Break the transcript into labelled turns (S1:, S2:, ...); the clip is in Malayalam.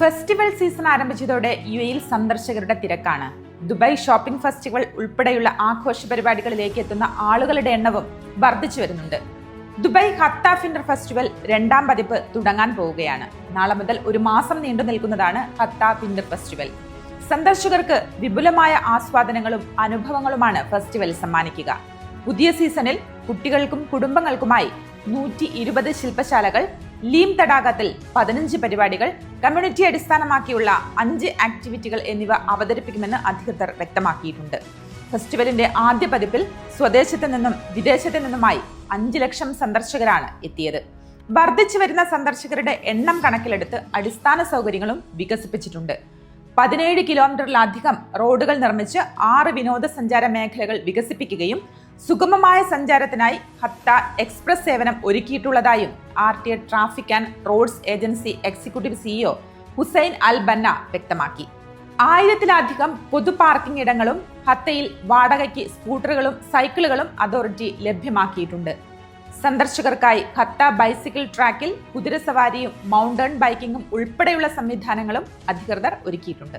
S1: ഫെസ്റ്റിവൽ സീസൺ ആരംഭിച്ചതോടെ യു എയിൽ സന്ദർശകരുടെ തിരക്കാണ്. ദുബായ് ഷോപ്പിംഗ് ഫെസ്റ്റിവൽ ഉൾപ്പെടെയുള്ള ആഘോഷ പരിപാടികളിലേക്ക് എത്തുന്ന ആളുകളുടെ എണ്ണവും വർദ്ധിച്ചു വരുന്നുണ്ട്. ദുബായ് ഹത്താഫ് ഇന്റർ ഫെസ്റ്റിവൽ രണ്ടാം പതിപ്പ് തുടങ്ങാൻ പോവുകയാണ്. നാളെ മുതൽ ഒരു മാസം നീണ്ടു നിൽക്കുന്നതാണ് ഹത്താഫ് ഇന്റർ ഫെസ്റ്റിവൽ. സന്ദർശകർക്ക് വിപുലമായ ആസ്വാദനങ്ങളും അനുഭവങ്ങളുമാണ് ഫെസ്റ്റിവൽ സമ്മാനിക്കുക. പുതിയ സീസണിൽ കുട്ടികൾക്കും കുടുംബങ്ങൾക്കുമായി നൂറ്റി ഇരുപത് ശില്പശാലകൾ ലീം തടാകത്തിൽ പതിനഞ്ച് പരിപാടികൾ കമ്മ്യൂണിറ്റി അടിസ്ഥാനമാക്കിയുള്ള അഞ്ച് ആക്ടിവിറ്റികൾ എന്നിവ അവതരിപ്പിക്കുമെന്ന് അധികൃതർ വ്യക്തമാക്കിയിട്ടുണ്ട്. ഫെസ്റ്റിവലിന്റെ ആദ്യ പതിപ്പിൽ സ്വദേശത്ത് നിന്നും വിദേശത്ത് നിന്നുമായി അഞ്ച് ലക്ഷം സന്ദർശകരാണ് എത്തിയത്. വർദ്ധിച്ചു വരുന്ന സന്ദർശകരുടെ എണ്ണം കണക്കിലെടുത്ത് അടിസ്ഥാന സൗകര്യങ്ങളും വികസിപ്പിച്ചിട്ടുണ്ട്. പതിനേഴ് കിലോമീറ്ററിലധികം റോഡുകൾ നിർമ്മിച്ച് ആറ് വിനോദസഞ്ചാര മേഖലകൾ വികസിപ്പിക്കുകയും സുഗമമായ സഞ്ചാരത്തിനായി ഹത്ത എക്സ്പ്രസ് സേവനം ഒരുക്കിയിട്ടുള്ളതായും R T A traffic and roads agency executive CEO Hussain Al Banna വ്യക്തമാക്കി. ആയിരത്തിലധികം പൊതു പാർക്കിംഗ് ഇടങ്ങളും ഹത്തയിൽ വാടകയ്ക്ക് സ്കൂട്ടറുകളും സൈക്കിളുകളും അതോറിറ്റി ലഭ്യമാക്കിയിട്ടുണ്ട്. സന്ദർശകർക്കായി ഹത്ത ബൈസിക്കിൾ ട്രാക്കിൽ കുതിരസവാരിയും മൗണ്ടൻ ബൈക്കിങ്ങും ഉൾപ്പെടെയുള്ള സംവിധാനങ്ങളും അധികൃതർ ഒരുക്കിയിട്ടുണ്ട്.